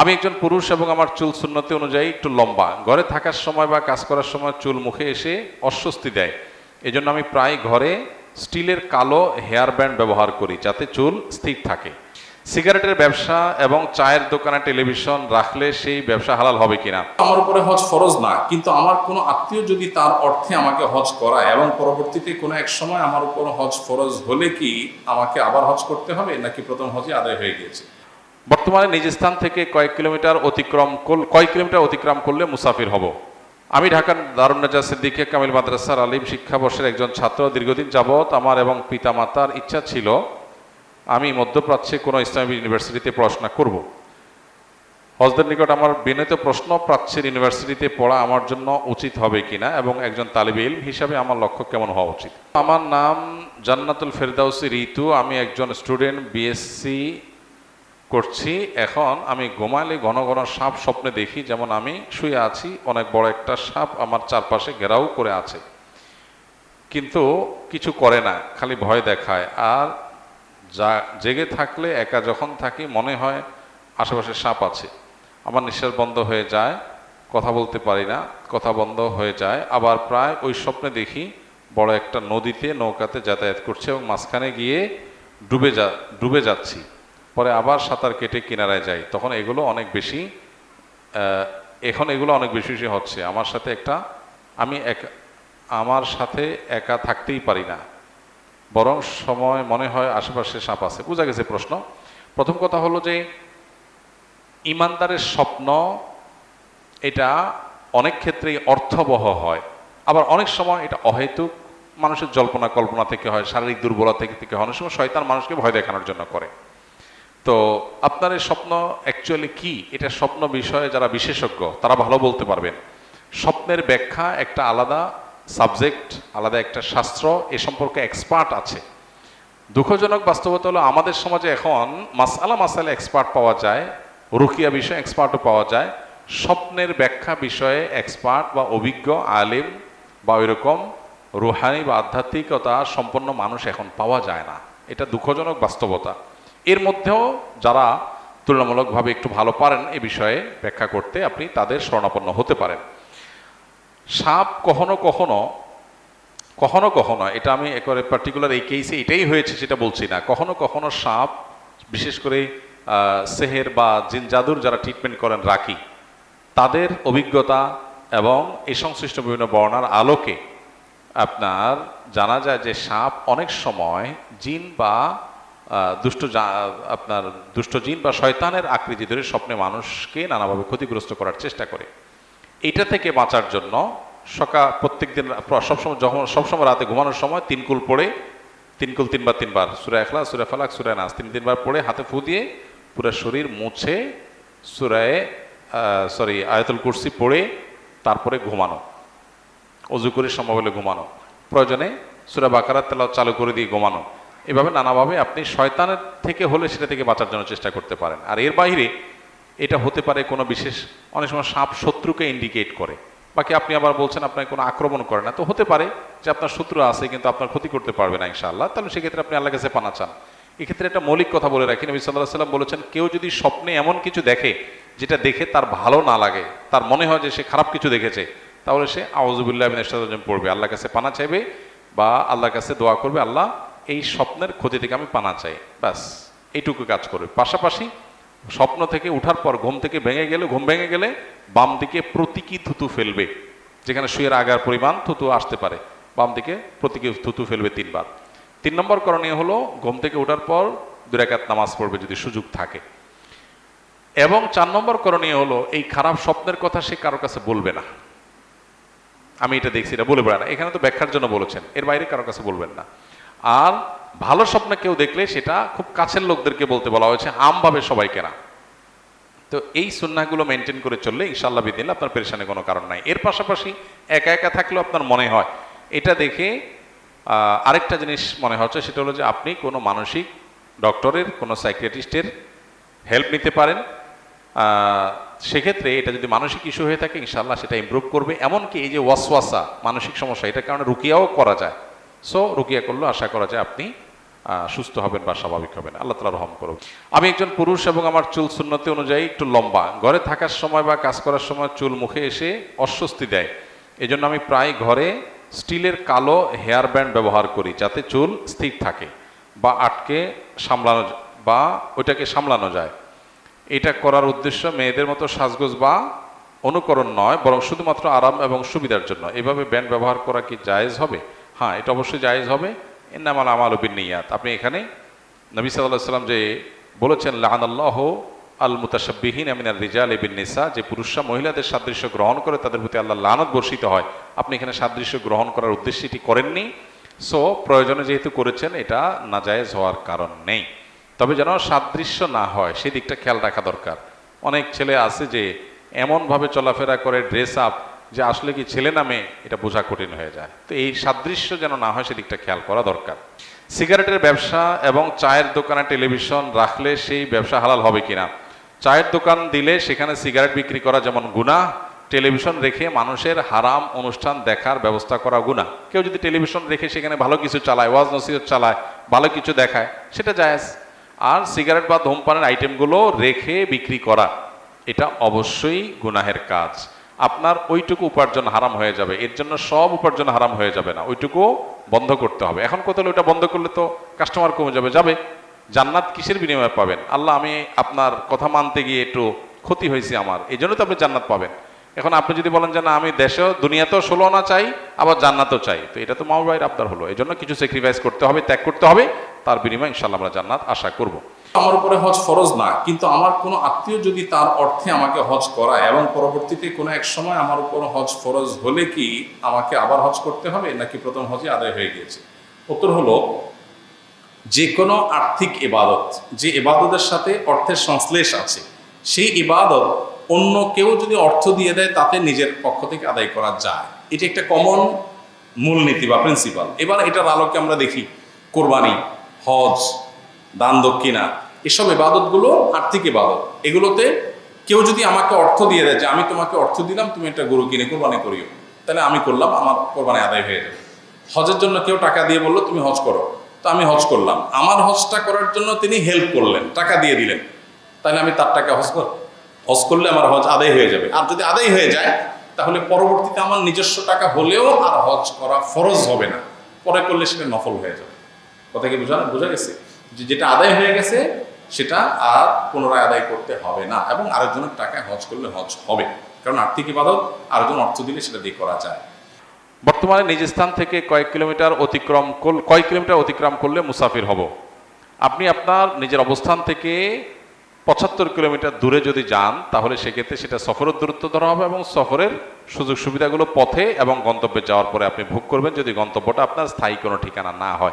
আমি একজন পুরুষ এবং আমার চুল সুন্নতি অনুযায়ী একটু লম্বা। ঘরে থাকার সময় বা কাজ করার সময় চুল মুখে এসে অস্বস্তি দেয়। এজন্য আমি প্রায় ঘরে স্টিলের কালো হেয়ার ব্যান্ড ব্যবহার করি যাতে চুল স্থির থাকে। সিগারেটের ব্যবসা এবং চায়ের দোকানে টেলিভিশন রাখলে সেই ব্যবসা হালাল হবে কিনা? আমার উপরে হজ ফরজ না, কিন্তু আমার কোনো আত্মীয় যদি তার অর্থে আমাকে হজ করায় এবং পরবর্তীতে কোনো এক সময় আমার উপর হজ ফরজ হলে কি আমাকে আবার হজ করতে হবে নাকি প্রথম হজই আদায় হয়ে গিয়েছে? বর্তমানে নিজ স্থান থেকে কয়েক কিলোমিটার অতিক্রম কয়েক কিলোমিটার অতিক্রম করলে মুসাফির হব। আমি ঢাকার দারুন্নাজা সিদ্দিকিয়া কামিল মাদ্রাসার আলিম শিক্ষাবর্ষের একজন ছাত্র দীর্ঘদিন যাবৎ আমার এবং পিতামাতার ইচ্ছা ছিল আমি মধ্যপ্রাচ্যে কোনো ইসলামিক ইউনিভার্সিটিতে পড়াশোনা করব। হজদের নিকট আমার বিনীত প্রশ্ন, প্রাচ্যের ইউনিভার্সিটিতে পড়া আমার জন্য উচিত হবে কিনা এবং একজন তালিবে ইলম হিসাবে আমার লক্ষ্য কেমন হওয়া উচিত? আমার নাম জান্নাতুল ফেরদাউসি ঋতু আমি একজন স্টুডেন্ট বিএসসি করছি। এখন আমি ঘুমালে ঘন ঘন সাপ স্বপ্নে দেখি, যেমন আমি শুয়ে আছি, অনেক বড় একটা সাপ আমার চারপাশে ঘেরাও করে আছে। কিন্তু কিছু করে না, খালি ভয় দেখায়। আর যা, জেগে থাকলে, একা যখন থাকি, মনে হয় আশেপাশে সাপ আছে। আমার নিঃশ্বাস বন্ধ হয়ে যায়, কথা বলতে পারি না, কথা বন্ধ হয়ে যায়। আবার প্রায় ওই স্বপ্নে দেখি, বড় একটা নদীতে নৌকাতে যাতায়াত করছে এবং মাঝখানে গিয়ে ডুবে যা, ডুবে যাচ্ছি। পরে আবার সাঁতার কেটে কিনারায় যাই। তখন এগুলো অনেক বেশি এখন এগুলো অনেক বেশি বেশি হচ্ছে। আমার সাথে একটা, আমি এক, আমার সাথে একা থাকতেই পারি না। বরং সময়, মনে হয় আশেপাশে সাপ আছে। বোঝা গেছে প্রশ্ন? প্রথম কথা হলো যে, ইমানদারের স্বপ্ন, এটা অনেক ক্ষেত্রেই অর্থবহ হয়। আবার অনেক সময় এটা অহেতুক, মানুষের জল্পনা কল্পনা থেকে হয়, শারীরিক দুর্বলতা থেকে হয়। অনেক সময় শয়তান মানুষকে ভয় দেখানোর জন্য করে। তো আপনার এই স্বপ্ন অ্যাকচুয়ালি কি? এটা স্বপ্ন বিষয়ে যারা বিশেষজ্ঞ, তারা ভালো বলতে পারবেন। স্বপ্নের ব্যাখ্যা একটা আলাদা সাবজেক্ট আলাদা একটা শাস্ত্র, এ সম্পর্কে এক্সপার্ট আছে। দুঃখজনক বাস্তবতা হলো, আমাদের সমাজে এখন মাসালা মাসালা এক্সপার্ট পাওয়া যায়, রুকিয়া বিষয়ে এক্সপার্টও পাওয়া যায়। স্বপ্নের ব্যাখ্যা বিষয়ে এক্সপার্ট বা অভিজ্ঞ, আলিম বা ওইরকম রুহানি বা আধ্যাত্মিকতা সম্পন্ন মানুষ এখন পাওয়া যায় না। এটা দুঃখজনক বাস্তবতা। এর মধ্যেও যারা তুলনামূলকভাবে একটু ভালো পারেন এ বিষয়ে ব্যাখ্যা করতে আপনি তাদের শরণাপন্ন হতে পারেন। সাপ কখনো কখনো কখনো কখনো, এটা আমি একবারে পার্টিকুলার এই কেসে এটাই হয়েছে সেটা বলছি না, কখনো কখনো সাপ, বিশেষ করে সেহের বা জিন জাদুর যারা ট্রিটমেন্ট করেন রাখি, তাদের অভিজ্ঞতা এবং এ সংশ্লিষ্ট বিভিন্ন বর্ণার আলোকে আপনার জানা যায় যে সাপ অনেক সময় জিন বা দুষ্ট আপনার দুষ্ট জিন বা শয়তানের আকৃতি ধরে স্বপ্নে মানুষকে নানাভাবে ক্ষতিগ্রস্ত করার চেষ্টা করে। এটা থেকে বাঁচার জন্য সকাল প্রত্যেক দিন সবসময় যখন, সবসময় রাতে ঘুমানোর সময় তিনকুল পড়ে তিনকুল তিনবার তিনবার, সুরা এখলা সুরা ফালাক, সুরা নাস, তিন তিনবার পড়ে হাতে ফু দিয়ে পুরো শরীর মুছে, সুরায় সরি, আয়তুল কুরসি পড়ে তারপরে ঘুমানো, অজু করে সম্ভব হলে ঘুমানো, প্রয়োজনে সুরা বাকারাত তেলাও চালু করে দিয়ে ঘুমানো। এভাবে নানাভাবে আপনি শয়তানের থেকে হলে সেটা থেকে বাঁচার জন্য চেষ্টা করতে পারেন। আর এর বাইরে এটা হতে পারে কোনো বিশেষ, অনেক সময় সাপ শত্রুকে ইন্ডিকেট করে। বাকি আপনি আবার বলছেন আপনাকে কোনো আক্রমণ করে না। তো হতে পারে যে আপনার শত্রু আছে কিন্তু আপনার ক্ষতি করতে পারবে না ইনশাআল্লাহ। তাহলে সেক্ষেত্রে আপনি আল্লাহ কাছে পানা চান। এক্ষেত্রে একটা মৌলিক কথা বলে রাখি। নবী সাল্লাহ সাল্লাম বলেছেন, কেউ যদি স্বপ্নে এমন কিছু দেখে যেটা দেখে তার ভালো না লাগে, তার মনে হয় যে সে খারাপ কিছু দেখেছে, তাহলে সে আউজুবুল্লাহ পড়বে। আল্লাহ কাছে পানা চাইবে বা আল্লাহর কাছে দোয়া করবে, আল্লাহ এই স্বপ্নের ক্ষতি থেকে আমি পানা চাই, ব্যাস, এইটুকু কাজ করবে। পাশাপাশি স্বপ্ন থেকে উঠার পর ঘুম থেকে ভেঙে গেলে, ঘুম ভেঙে গেলে বাম দিকে প্রতীকী থুতু ফেলবে, যেখানে শুয়ের আগার পরিমাণ থুতু আসতে পারে। বাম দিকে প্রতীকী থুতু ফেলবে তিনবার। তিন নম্বর করণীয় হলো, ঘুম থেকে ওঠার পর দুরাকাত নামাজ পড়বে যদি সুযোগ থাকে। এবং চার নম্বর করণীয় হলো, এই খারাপ স্বপ্নের কথা সে কারোর কাছে বলবে না। আমি এটা দেখছি, এটা বলে বেড়া না। এখানে তো ব্যাখ্যার জন্য বলেছেন, এর বাইরে কারোর কাছে বলবেন না। আর ভালো স্বপ্ন কেউ দেখলে সেটা খুব কাছের লোকদেরকে বলতে বলা হয়েছে আমভাবে সবাইকে না তো এই সুন্নাগুলো মেনটেন করে চললে ইনশাল্লাহ বিদিন আপনার পেরেশানে কোনো কারণ নাই। এর পাশাপাশি একা একা থাকলেও আপনার মনে হয়। এটা দেখে আরেকটা জিনিস মনে হচ্ছে, সেটা হলো যে আপনি কোনো মানসিক ডক্টরের, কোনো সাইকিয়াট্রিস্টের হেল্প নিতে পারেন। সেক্ষেত্রে এটা যদি মানসিক ইস্যু হয়ে থাকে ইনশাল্লাহ সেটা ইমপ্রুভ করবে। এমনকি এই যে ওয়াসওয়াসা, মানসিক সমস্যা, এটার কারণে রুকিয়াও করা যায়। সো রুকিয়া করলেও আশা করা যায় আপনি সুস্থ হবেন বা স্বাভাবিক হবেন। আল্লাহ তালা রহম করুক। আমি একজন পুরুষ এবং আমার চুল সুন্নতি অনুযায়ী একটু লম্বা। ঘরে থাকার সময় বা কাজ করার সময় চুল মুখে এসে অস্বস্তি দেয়। এজন্য আমি প্রায় ঘরে স্টিলের কালো হেয়ার ব্যান্ড ব্যবহার করি, যাতে চুল স্থির থাকে বা আটকে সামলানো বা ওইটাকে সামলানো যায়। এটা করার উদ্দেশ্য মেয়েদের মতো সাজগোজ বা অনুকরণ নয়, বরং শুধুমাত্র আরাম এবং সুবিধার জন্য। এভাবে ব্যান্ড ব্যবহার করা কি জায়েজ হবে? হ্যাঁ এটা অবশ্যই জায়েজ হবে। এন্নামাল আমাল নিয়াত আপনি এখানে নবী সাল্লাহ যে বলেছেন লাহানাল্লাহ আল মুতাসাবিহীন আমিনার রিজাল এবিন নিসা যে পুরুষরা মহিলাদের সাদৃশ্য গ্রহণ করে তাদের প্রতি আল্লাহ লানত বর্ষিত হয়। আপনি এখানে সাদৃশ্য গ্রহণ করার উদ্দেশ্যে এটি করেননি। সো, প্রয়োজনে যেহেতু করেছেন, এটা নাজায়েজ হওয়ার কারণ নেই। তবে যেন সাদৃশ্য না হয়, সেদিকটা খেয়াল রাখা দরকার। অনেক ছেলে আছে যে এমনভাবে চলাফেরা করে ড্রেস আপ যে আসলে কি ছেলে নামে এটা বোঝা কঠিন হয়ে যায়। তো এই সাদৃশ্য যেন না হয় সেদিকটা খেয়াল করা দরকার। সিগারেটের ব্যবসা এবং চায়ের দোকানে টেলিভিশন রাখলে সেই ব্যবসা হালাল হবে কিনা? চায়ের দোকান দিলে সেখানে সিগারেট বিক্রি করা যেমন গুণা টেলিভিশন রেখে মানুষের হারাম অনুষ্ঠান দেখার ব্যবস্থা করা গুণা কেউ যদি টেলিভিশন রেখে সেখানে ভালো কিছু চালায়, ওয়াজ নসিহত চালায়, ভালো কিছু দেখায়, সেটা জায়েজ। আর সিগারেট বা ধূমপানের আইটেমগুলো রেখে বিক্রি করা, এটা অবশ্যই গুনাহের কাজ। আপনার ওইটুকু উপার্জন হারাম হয়ে যাবে। এর জন্য সব উপার্জন হারাম হয়ে যাবে না। ওইটুকু বন্ধ করতে হবে। এখন কোথাও ওইটা বন্ধ করলে তো কাস্টমার কমে যাবে। যাবে। জান্নাত কিসের বিনিময়ে পাবেন? আল্লাহ, আমি আপনার কথা মানতে গিয়ে একটু ক্ষতি হয়েছে আমার। এই জন্য তো আপনি জান্নাত পাবেন। এখন আপনি যদি বলেন যে, না, আমি দেশেও, দুনিয়াতেও ষোলো না চাই, আবার জান্নাতও চাই। তো এটা তো মামা ভাইয়ের আবদার হলো। এই জন্য কিছু স্যাক্রিফাইস করতে হবে, ত্যাগ করতে হবে। তার বিনিময়ে ইনশাল্লাহ আমরা জান্নাত আশা করব। আমার উপরে হজ ফরজ না, কিন্তু আমার কোনো আত্মীয় যদি তার অর্থে আমাকে হজ করায় এবং পরবর্তীতে কোনো এক সময় আমার উপর হজ ফরজ হলে কি আমাকে আবার হজ করতে হবে, নাকি প্রথম হজে আদায় হয়ে গিয়েছে? উত্তর হলো, যে কোনো আর্থিক ইবাদত, যে ইবাদতের সাথে অর্থের সংশ্লেষ আছে, সেই ইবাদত অন্য কেউ যদি অর্থ দিয়ে দেয়, তাতে নিজের পক্ষ থেকে আদায় করা যায়। এটি একটা কমন মূলনীতি বা প্রিন্সিপাল এবার এটার আলোকে আমরা দেখি, কোরবানি, হজ দান দক্ষিণা এসব ইবাদতগুলো আর্থিক ইবাদত। এগুলোতে কেউ যদি আমাকে অর্থ দিয়ে দেয় যে, আমি তোমাকে অর্থ দিলাম, তুমি একটা গরু কিনে কোরবানি করিও। তাহলে আমি করলাম, আমার কোরবানি আদায় হয়ে যাবে। হজের জন্য কেউ টাকা দিয়ে বলল, তুমি হজ করো। তো আমি হজ করলাম। আমার হজটা করার জন্য তিনি হেল্প করলেন, টাকা দিয়ে দিলেন। তাহলে আমি তার টাকা হজ কর হজ করলে আমার হজ আদায় হয়ে যাবে। আর যদি আদায় হয়ে যায়, তাহলে পরবর্তীতে আমার নিজস্ব টাকা হলেও আর হজ করা ফরজ হবে না। পরে করলে সেটা নফল হয়ে যাবে। কথা কি বোঝা বোঝা গেছে? যে যেটা আদায় হয়ে গেছে, সেটা আর পুনরায় আদায় করতে হবে না। এবং আরেকজনের টাকায় হজ করলে হজ হবে। কারণ আর্থিক ইবাদত আরেকজন অর্থ দিলে সেটা দিয়ে করা যায়। বর্তমানে নিজ স্থান থেকে কয়েক কিলোমিটার অতিক্রম কর- কয়েক কিলোমিটার অতিক্রম করলে মুসাফির হব। আপনি আপনার নিজের অবস্থান থেকে পঁচাত্তর কিলোমিটার দূরে যদি যান, তাহলে সেক্ষেত্রে সেটা সফরের দূরত্ব ধরা হবে এবং সফরের সুযোগ সুবিধাগুলো পথে এবং গন্তব্যে যাওয়ার পরে আপনি ভোগ করবেন যদি গন্তব্যটা আপনার স্থায়ী কোনো ঠিকানা না হয়।